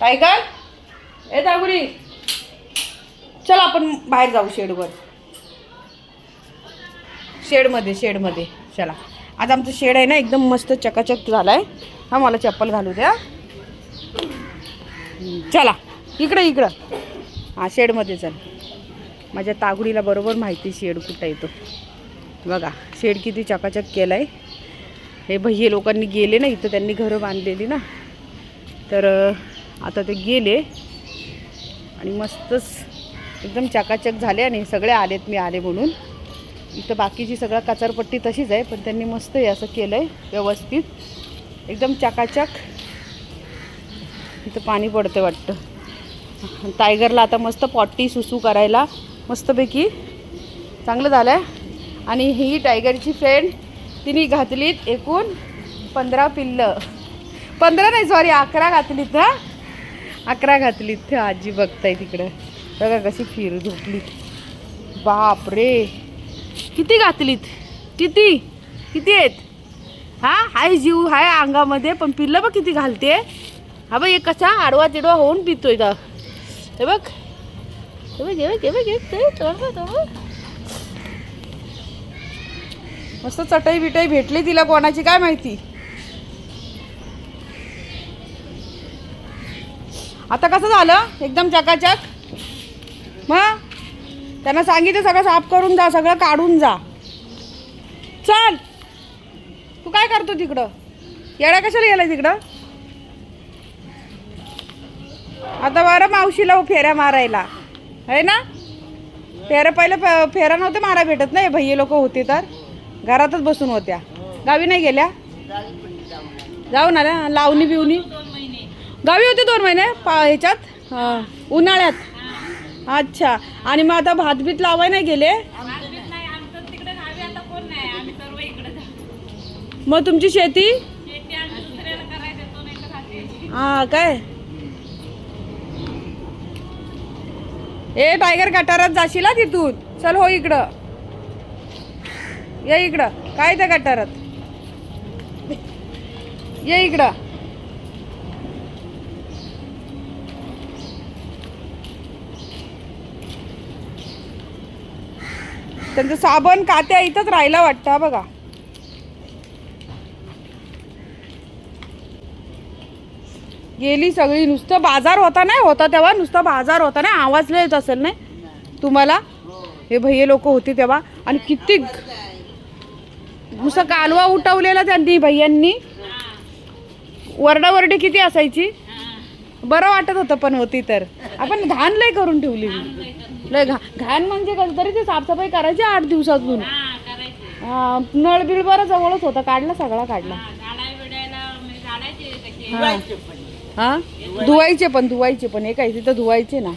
काय काय ए दागुरी चल आपण बाहेर जाऊ शेडवर. शेडमध्ये शेडमध्ये. चला. आज आमचं शेड आहे ना एकदम मस्त चकाचक झाला आहे हा मला चप्पल घालू द्या. चला इकडं इकडं. हां शेडमध्ये चल. माझ्या तागुडीला बरोबर माहिती शेड कुठं येतो बघा शेड किती चकाचक केला आहे हे भैये लोकांनी गेले ना इथं त्यांनी घरं बांधलेली ना. तर आता ते गेले. आणि मस्तच एकदम चकाचक झाले आणि सगळे आलेत मी आले म्हणून. इथं बाकीची सगळं काचारपट्टी तशीच आहे पण त्यांनी मस्त हे असं केलं आहे व्यवस्थित. एकदम चकाचक. इथं पाणी पडतं वाटतं. टायगरला आता मस्त पॉटी सुसू करायला मस्तपैकी. चांगलं झालं आहे आणि ही टायगरची फ्रेंड तिने घातलीत एकूण पंधरा पिल्लं. पंधरा नाही सॉरी अकरा घातलीत ना अकरा घातलीत ते आजी बघताय तिकडं. बघा कशी फिर झोपली. बाप रे किती घातलीत? किती? किती आहेत? हा? हाय जीव हाय अंगामध्ये पण पिल्लं बघ किती घालते. हा बघ एक कसा आडवा तिडवा होऊन पितोय का हे बघ. हे बघ हे बघ हे बघ हे बघ, मस्त चटई बिटई भेटली तिला कोणाची काय माहिती? आता कसं झालं? एकदम चकाचक. मग? त्यांना सांगितलं सगळं साफ करून जा सगळं काढून जा. चल. तू काय करतो तिकडं? येडा कशाला गेलाय तिकडं? आता बरं मावशीला फेऱ्या मारायला. आहे ना? फेऱ्या पहिले फ- फेऱ्या नव्हते मारा भेटत नाही भैये लोक होते तर. घरातच बसून होत्या. गावी नाही गेल्या? जाऊन आल्या लावणी बिवणी गावी होते दोन महिने पा ह्याच्यात? हां उन्हाळ्यात. अच्छा. आणि मग आता भात बीत लावाय नाही गेले? मग तुमची शेती? हा काय? ए टायगर गटारात जाशील तिथून. चल हो इकडं. ये इकडं. काय त्या गटारात? ये इकडं. त्यांचं साबण कात्या इथंच राहिला वाटतं बघा. गेली सगळी. नुसतं बाजार होता नाही होता तेव्हा. नुसता बाजार होता ना आवाज येत असेल नाही? तुम्हाला? हे भैये लोक होते तेव्हा. आणि किती नुसतं कालवा उठवलेला त्यांनी भैयांनी. वरडावरडी किती असायची? बरं वाटत होतं पण होती तर. आपण घाण लय करून ठेवली. मी. लय घा घाण म्हणजे कसं तरी ते साफसफाई करायची आठ दिवसातून हा, नळ बिळ बरं जवळच होता काढला सगळा काढला. हा. हा. धुवायचे पण. धुवायचे. पण हे काय तिथं धुवायचे ना.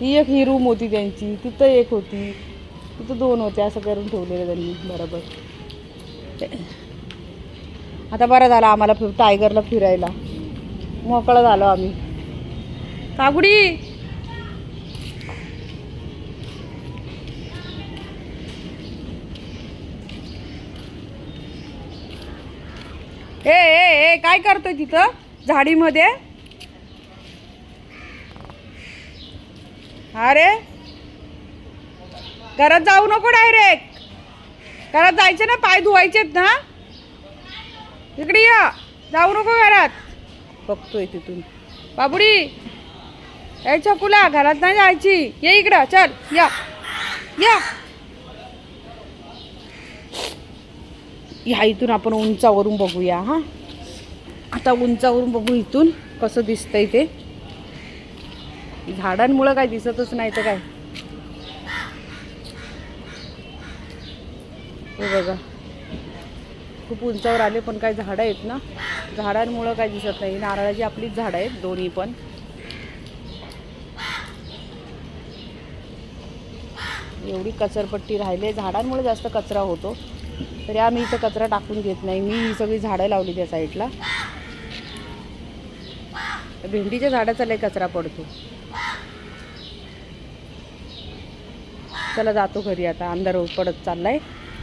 ही एक ही रूम होती त्यांची तिथं एक होती. तिथं दोन होते असं करून ठेवलेलं त्यांनी बरोबर. ते- आता बरं झालं आम्हाला फिर टायगरला फिरायला. मोकळं झालो आम्ही. कागुडी ए ए ए काय करतोय तिथं? झाडीमध्ये? अरे? घरात जाऊ नको डायरेक्ट. घरात जायचे ना पाय धुवायचेत ना? इकडे या. जाऊ नको घरात. बघतोय तिथून. बाबुडी. ए छकुला घरात नाही जायची. ये इकडं चल या. या. ह्या इथून आपण उंचावरून बघूया हां. आता उंचावरून बघू इथून कसं दिसतंय ते. झाडांमुळं काय दिसतच नाही तर काय. हे बघा. खूप उंचावर आले पण काय झाडं आहेत ना? झाडांमुळं काय दिसत नाही. नारळाची आपलीच झाडं आहेत दोन्ही पण. एवढी कचरपट्टी राहिले. झाडांमुळे जास्त कचरा होतो. तरी आम्ही इथं कचरा टाकून घेत नाही. मी ही सगळी झाडं लावली त्या साईडला. भेंडीच्या झाडाचा लय कचरा पडतो. चला जातो घरी आता. अंधार पडत चाललाय.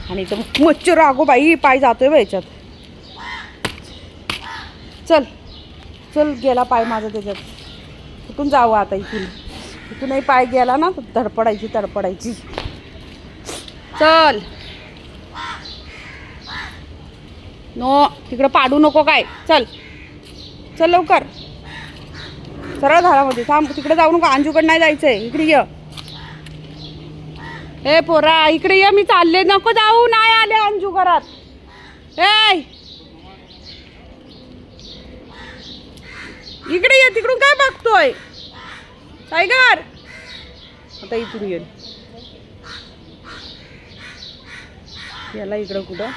आणि इथं मच्छर अगो बाई पाय जातोय बा याच्यात. चल. चल गेला पाय माझा त्याच्यात. कुठून जावं आता इथून? इथूनही पाय गेला ना धडपडायची तडपडायची चल. नो तिकडं पाडू नको काय. चल. चल लवकर. सरळ झाडामध्ये थांब तिकडे जाऊ नको अंजूकडे नाही जायचंय. इकडे ये. ए पोरा इकडे ये मी चालले. नको जाऊ नाही आले अंजू घरात. ए इकडे ये तिकडून काय बघतोय? टायगर आता इथून येईल याला इकडं कुठं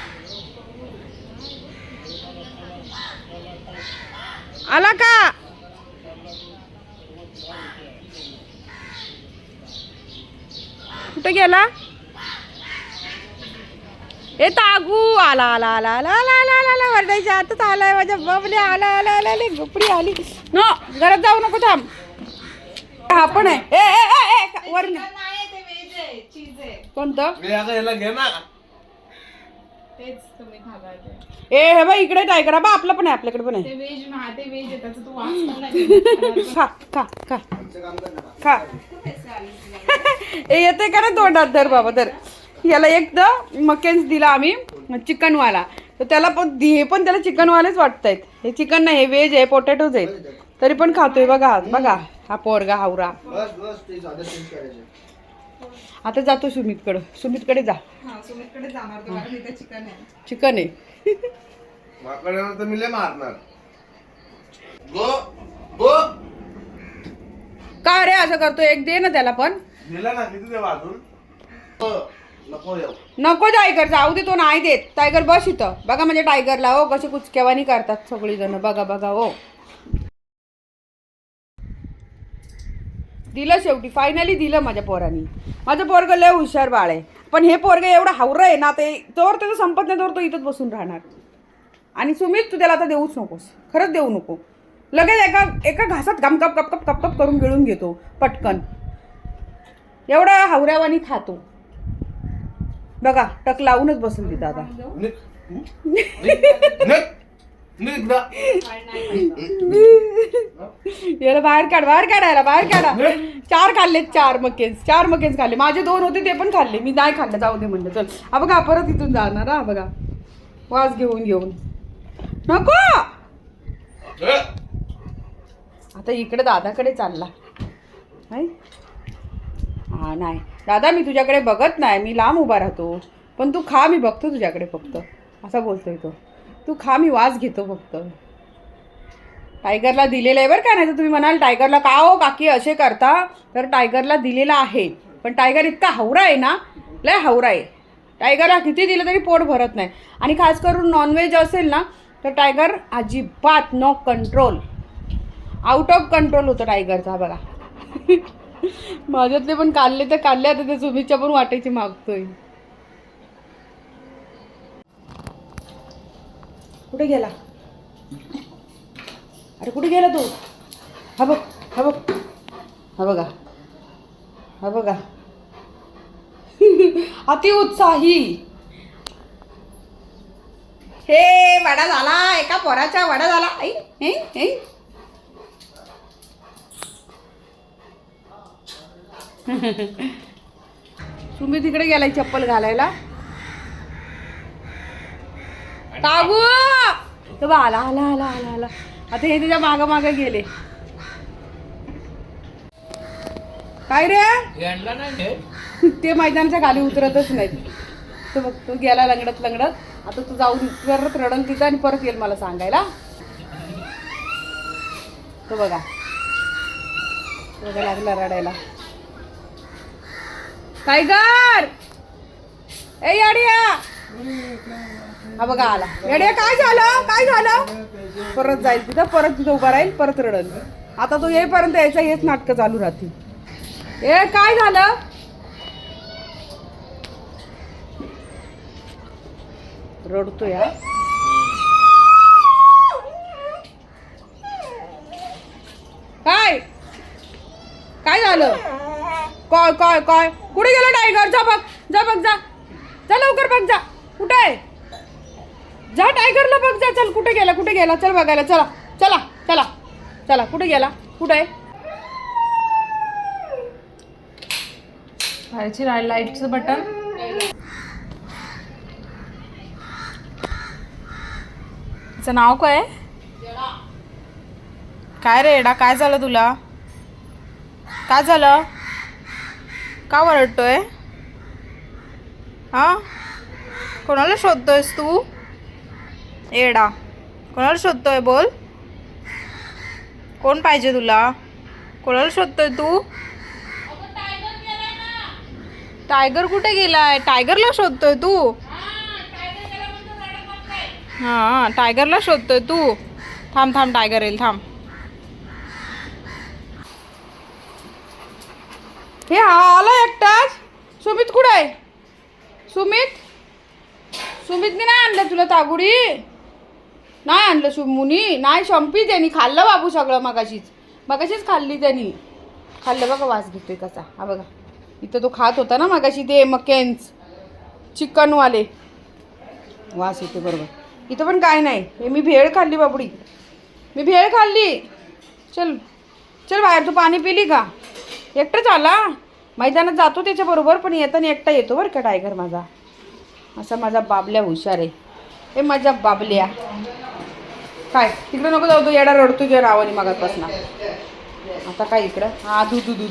आला का कुठे गेला ए तागू आला आला आला आला आला आला आला आला वरडायच्या आतच आलाय माझ्या बबले आला आला आला आले गुपडी आली नो घरात जाऊ नको थांब हा पण आहे. ए ए ए, ए का- वर नाही. नाही ते व्हेज आहे चीज आहे. कोणतं? मी आता याला घे ना. तेच तुम्ही ते. ए हे बाई इकडे टायगर बा आपलं पण आहे आपल्याकडे पण आहे. ते व्हेज ना ते व्हेज आहे त्याचा तू वास पण नाही खा खा खा. खा. ए येते का ना तोंडात? धर बाबा धर. याला एकदा मकेन्स दिला आम्ही चिकनवाला. तर त्याला पण हे पण त्याला चिकनवालेच वाटतायत हे चिकन नाही हे व्हेज आहे पोटॅटोज आहेत. तरी पण खातोय बघा हा, बघा हा पोरगा हावरा. आता जातो सुमितकडं. सुमितकडे जा. हा सुमितकडे जाणार तो कारण इथे चिकन आहे. चिकन आहे. माकडे तर मी लय मारणार. गो गो. का रे असं करतो एक दे ना त्याला पण. दिला ना किती ते वाजून नको येऊ. नको टायगर जाऊ दे तो नाही देत. टायगर बस इथं. बघा म्हणजे टायगरला हो कसे कुचकेवानी करतात सगळी जण बघा बघा हो. दिलं शेवटी. फायनली दिलं माझ्या पोरांनी. माझं पोरग लय हुशार बाळ आहे. पण हे पोरग एवढं हावरं आहे ना ते तोवर त्याचं संपत नाही तोवर तो इथंच बसून राहणार. आणि सुमित तू त्याला आता देऊच नकोस. खरंच देऊ नको. लगेच एका एका घासात गप गप गप करून गिळून घेतो पटकन. एवढा हावऱ्यावानी खातो. बघा टक लावूनच बसून तिथं आता ना. याला बाहेर काढ बाहेर काढायला बाहेर काढा. चार खाल्ले चार मकेन्स चार मकेन्स खाल्ले. माझे दोन होते ते पण खाल्ले. मी नाही खाल्लं जाऊ दे म्हणलं. चल. हा बघा परत इथून जाणार हा बघा. वास घेऊन घेऊन. नको! आता इकडे दादाकडे चालला. नाही हा नाही. दादा मी तुझ्याकडे बघत नाही. मी लांब उभा राहतो. पण तू खा मी बघतो तुझ्याकडे फक्त. असा बोलतोय तो. तू खा मी वास घेतो फक्त. टायगरला दिलेलं आहे बरं का नाही तर तुम्ही म्हणाल टायगरला का हो काकी? असे करता. तर टायगरला दिलेला आहे. पण टायगर इतका हवरा आहे ना लय हवरा आहे. टायगरला किती दिलं तरी पोट भरत नाही. आणि खास करून नॉनव्हेज असेल ना तर टायगर अजिबात no control out of control होतं टायगरचा बघा. माझ्यातले पण काढले तर काढले आता ते चुबीच्या पण वाटायची मागतोय. कुठे गेला? अरे कुठे गेला तू? हा बघ हा बघ. हा बघा. हा बघा. अति उत्साही. हे वडा झाला. एका पोराचा वडा झाला. आई हे हे तुम्ही तिकडे गेलाय चप्पल घालायला? तो बा आला आला आला आला आला. आता हे त्याच्या माग माग गेले. काय रे? ते मैदानाच्या खाली उतरतच नाहीत. तो बघ तो गेला लंगडत लंगडत. आता तू जाऊन परत रडन तिथं आणि परत येईल मला सांगायला. तो बघा. बघा लागला रडायला. टायगर! ए याडिया! हा बघा आला. येडे काय झालं? काय झालं? परत जाईल तिथं परत तिथं उभा राहील परत रडल. आता तो येईपर्यंत यायचं हेच नाटकं चालू राहतील. ए काय झालं? रडतो या काय? काय झालं? काय काय काय? कुठे गेलं टायगर? जा बघ जा बघ जा. जा लवकर बघ जा. कुठे आहे? जा टायगरला बघ जा चल कुठे गेला कुठे गेला? चल बघायला चला चला चला चला कुठे गेला? कुठे? आहे खायची लाईटचं बटन तिचं नाव काय? आहे? काय रे एडा काय झालं तुला? काय झालं? का वरडतोय हा? कोणाला शोधतोयस तू? एडा कोणाला शोधतोय बोल. कोण पाहिजे तुला? कोणाला शोधतोय तू? टायगर कुठे गेलाय? टायगरला शोधतोय तू. हा टायगरला शोधतोय तू. थांब थांब टायगर येईल थांब. हे हा आला एकटाच. सुमित कुठे आहे? सुमित? सुमितने नाही आणलं तुला तागुडी? नाही आणलं सुमुनी नाही शंपी त्यांनी खाल्लं बाबू सगळं मगाशीच. मगाशीच खाल्ली त्यांनी. खाल्लं बघा वास घेतोय कसा. हा बघा. इथं तो खात होता ना मगाशी ते मकेन्स चिकनवाले. वास येते बरोबर. इथं पण काय नाही. हे मी भेळ खाल्ली बाबडी. मी भेळ खाल्ली. चल. चल बाहेर तू पाणी पिली का? एकटाच आला मैदानात जातो त्याच्याबरोबर पण येताना एकटा येतो बरं का टायगर माझा. असा माझा बाबल्या हुशार आहे. हे माझ्या बाबल्या. काय? तिकडं नको जाऊ तू येडा रडतो तुझ्या नावाने मागापासून आता काय इकडं? हा दू दू दू.